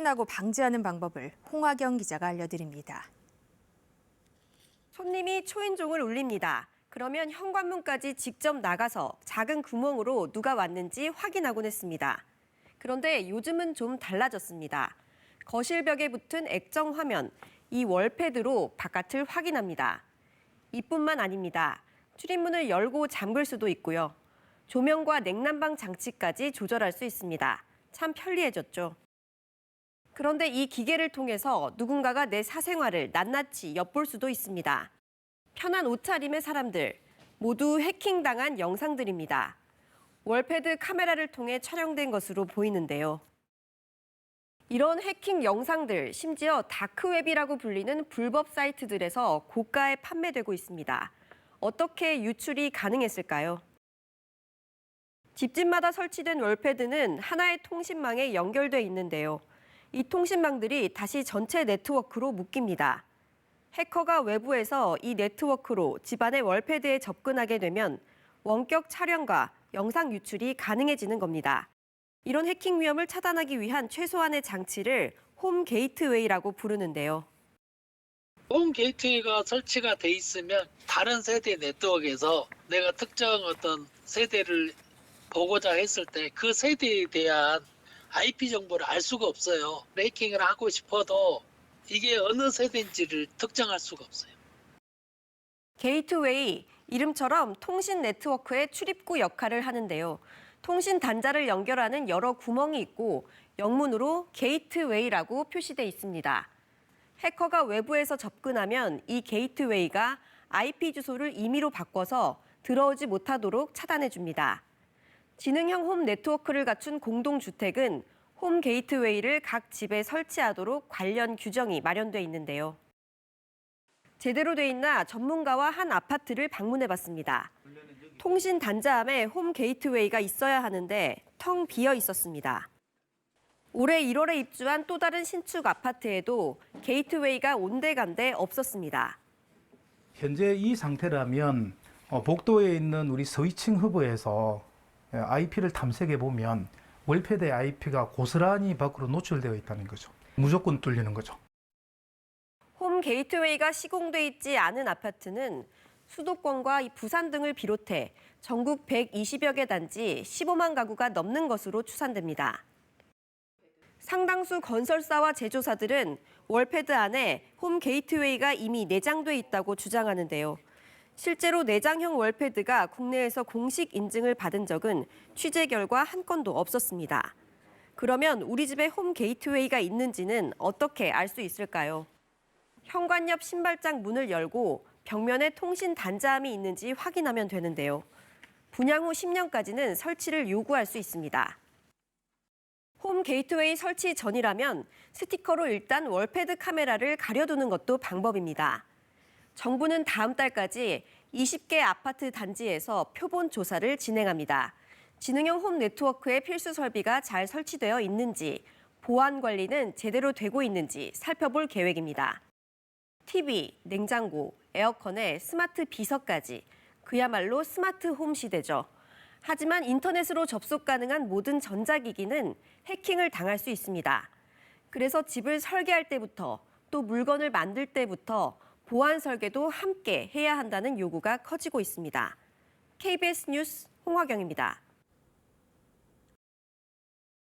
확인하고 방지하는 방법을 홍화경 기자가 알려드립니다. 손님이 초인종을 울립니다. 그러면 현관문까지 직접 나가서 작은 구멍으로 누가 왔는지 확인하곤 했습니다. 그런데 요즘은 좀 달라졌습니다. 거실 벽에 붙은 액정 화면, 이 월패드로 바깥을 확인합니다. 이뿐만 아닙니다. 출입문을 열고 잠글 수도 있고요. 조명과 냉난방 장치까지 조절할 수 있습니다. 참 편리해졌죠. 그런데 이 기계를 통해서 누군가가 내 사생활을 낱낱이 엿볼 수도 있습니다. 편한 옷차림의 사람들, 모두 해킹당한 영상들입니다. 월패드 카메라를 통해 촬영된 것으로 보이는데요. 이런 해킹 영상들, 심지어 다크웹이라고 불리는 불법 사이트들에서 고가에 판매되고 있습니다. 어떻게 유출이 가능했을까요? 집집마다 설치된 월패드는 하나의 통신망에 연결돼 있는데요. 이 통신망들이 다시 전체 네트워크로 묶입니다. 해커가 외부에서 이 네트워크로 집안의 월패드에 접근하게 되면 원격 촬영과 영상 유출이 가능해지는 겁니다. 이런 해킹 위험을 차단하기 위한 최소한의 장치를 홈 게이트웨이라고 부르는데요. 홈 게이트웨이가 설치가 돼 있으면 다른 세대 네트워크에서 내가 특정 어떤 세대를 보고자 했을 때 그 세대에 대한 IP 정보를 알 수가 없어요. 레이킹을 하고 싶어도 이게 어느 세대인지를 특정할 수가 없어요. 게이트웨이, 이름처럼 통신 네트워크의 출입구 역할을 하는데요. 통신 단자를 연결하는 여러 구멍이 있고 영문으로 게이트웨이라고 표시돼 있습니다. 해커가 외부에서 접근하면 이 게이트웨이가 IP 주소를 임의로 바꿔서 들어오지 못하도록 차단해 줍니다. 지능형 홈 네트워크를 갖춘 공동주택은 홈 게이트웨이를 각 집에 설치하도록 관련 규정이 마련돼 있는데요. 제대로 돼 있나 전문가와 한 아파트를 방문해 봤습니다. 통신 단자함에 홈 게이트웨이가 있어야 하는데 텅 비어 있었습니다. 올해 1월에 입주한 또 다른 신축 아파트에도 게이트웨이가 온데간데 없었습니다. 현재 이 상태라면 어, 복도에 있는 우리 서위층 허브에서 IP를 탐색해 보면 월패드의 IP가 고스란히 밖으로 노출되어 있다는 거죠. 무조건 뚫리는 거죠. 홈 게이트웨이가 시공돼 있지 않은 아파트는 수도권과 이 부산 등을 비롯해 전국 120여 개 단지 15만 가구가 넘는 것으로 추산됩니다. 상당수 건설사와 제조사들은 월패드 안에 홈 게이트웨이가 이미 내장돼 있다고 주장하는데요. 실제로 내장형 월패드가 국내에서 공식 인증을 받은 적은 취재 결과 한 건도 없었습니다. 그러면 우리 집에 홈 게이트웨이가 있는지는 어떻게 알 수 있을까요? 현관 옆 신발장 문을 열고 벽면에 통신 단자함이 있는지 확인하면 되는데요. 분양 후 10년까지는 설치를 요구할 수 있습니다. 홈 게이트웨이 설치 전이라면 스티커로 일단 월패드 카메라를 가려두는 것도 방법입니다. 정부는 다음 달까지 20개 아파트 단지에서 표본 조사를 진행합니다. 지능형 홈 네트워크의 필수 설비가 잘 설치되어 있는지, 보안 관리는 제대로 되고 있는지 살펴볼 계획입니다. TV, 냉장고, 에어컨에 스마트 비서까지 그야말로 스마트 홈 시대죠. 하지만 인터넷으로 접속 가능한 모든 전자기기는 해킹을 당할 수 있습니다. 그래서 집을 설계할 때부터 또 물건을 만들 때부터 보안 설계도 함께 해야 한다는 요구가 커지고 있습니다. KBS 뉴스 홍화경입니다.